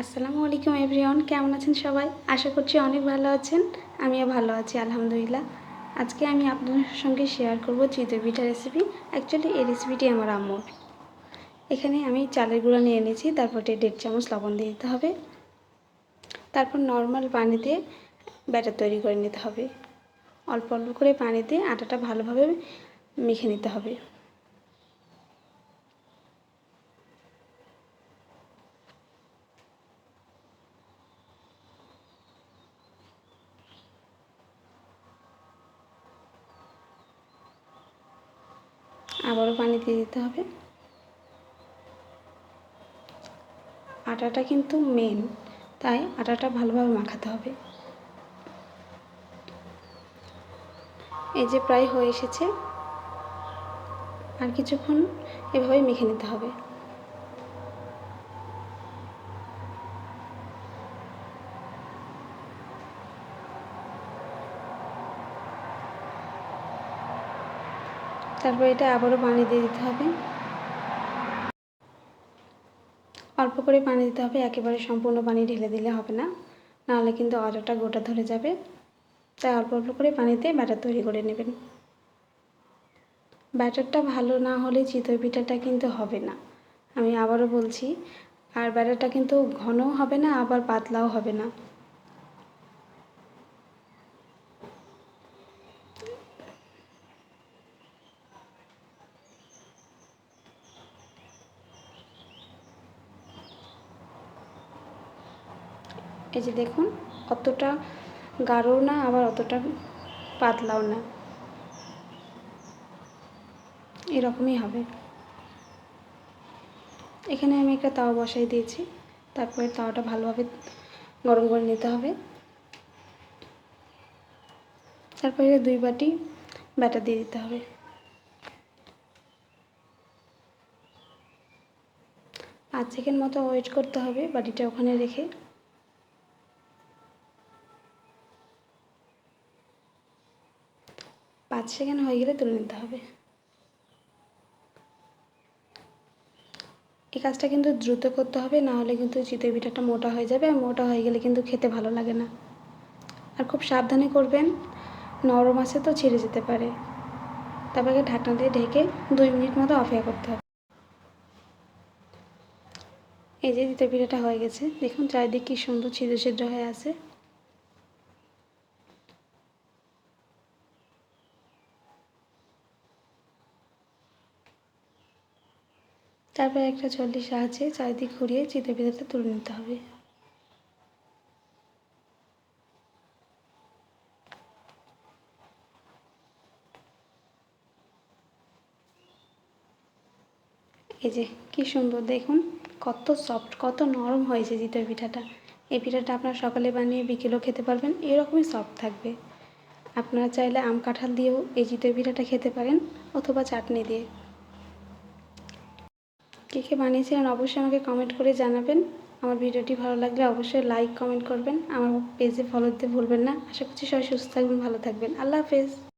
আসসালামু আলাইকুম এভরিওয়ান, কেমন আছেন সবাই? আশা করছি অনেক ভালো আছেন, আমিও ভালো আছি, আলহামদুলিল্লাহ। আজকে আমি আপনাদের সঙ্গে শেয়ার করব চিতই পিঠা রেসিপি অ্যাকচুয়ালি এই রেসিপিটি আমার আম্মুর এখানে আমি চালের গুঁড়া নিয়ে এনেছি, তারপর দেড় চামচ লবণ দিয়ে দিতে হবে। তারপর নর্মাল পানিতে ব্যাটার তৈরি করে নিতে হবে। অল্প অল্প করে পানিতে আটাটা ভালোভাবে মেখে নিতে হবে। আবারও পানি দিয়ে দিতে হবে। আটাটা কিন্তু মেন তাই আটাটা ভালোভাবে মাখাতে হবে। এই যে প্রায় হয়ে এসেছে, আর কিছুক্ষণ এভাবেই মেখে নিতে হবে। তারপর এটা আবারও পানি দিয়ে দিতে হবে। অল্প করে পানি দিতে হবে, একেবারে সম্পূর্ণ পানি ঢেলে দিলে হবে না। নাহলে কিন্তু আটাটা গোটা ধরে যাবে। তাই অল্প অল্প করে পানিতে ব্যাটার তৈরি করে নেবেন। ব্যাটারটা ভালো না হলে চিতই পিঠাটা কিন্তু হবে না। আমি আবারও বলছি, আর ব্যাটারটা কিন্তু ঘনও হবে না, আবার পাতলাও হবে না। এই যে দেখুন, অতটা গাঢ়ও না, আবার অতটা পাতলাও না। এরকমই হবে। এখানে আমি একটা তাওয়া বসাই দিয়েছি। তারপরে তাওয়াটা ভালোভাবে গরম করে নিতে হবে। তারপরে দুই বাটি ব্যাটার দিয়ে দিতে হবে। পাঁচ সেকেন্ড মতো ওয়েট করতে হবে বাটিটা ওখানে রেখে। পাঁচ সেকেন্ড হয়ে গেলে তুলে নিতে হবে। এই কাজটা কিন্তু দ্রুত করতে হবে, না হলে কিন্তু চিতই পিঠাটা মোটা হয়ে যাবে আর মোটা হয়ে গেলে কিন্তু খেতে ভালো লাগে না। আর খুব সাবধানে করবেন, নরম আছে তো ছিঁড়ে যেতে পারে। তারপরে ঢাকনা দিয়ে ঢেকে দুই মিনিট মতো অপেক্ষা করতে হবে। এই যে চিতই পিঠাটা হয়ে গেছে, দেখুন চারিদিক কী সুন্দর ছিদ্র ছিদ্র হয়ে আছে। তারপর একটা চল্লিশ সাহায্যে চারিদিক ঘুরিয়ে চিতে পিঠাটা তুলে নিতে হবে। এই যে কি সুন্দর, দেখুন, কত সফট কত নরম হয়েছে চিতই পিঠাটা। এই পিঠাটা আপনারা সকালে বানিয়ে বিকেলেও খেতে পারবেন, এরকমই সফট থাকবে। আপনারা চাইলে আম কাঁঠাল দিয়েও এই চিতই পিঠাটা খেতে পারেন, অথবা চাটনি দিয়ে। কে কে বানিয়েছিলেন অবশ্যই আমাকে কমেন্ট করে জানাবেন। আমার ভিডিওটি ভালো লাগলে অবশ্যই লাইক কমেন্ট করবেন। আমার পেজে ফলো দিতে ভুলবেন না। আশা করছি সবাই সুস্থ থাকবেন, ভালো থাকবেন। আল্লাহ হাফেজ।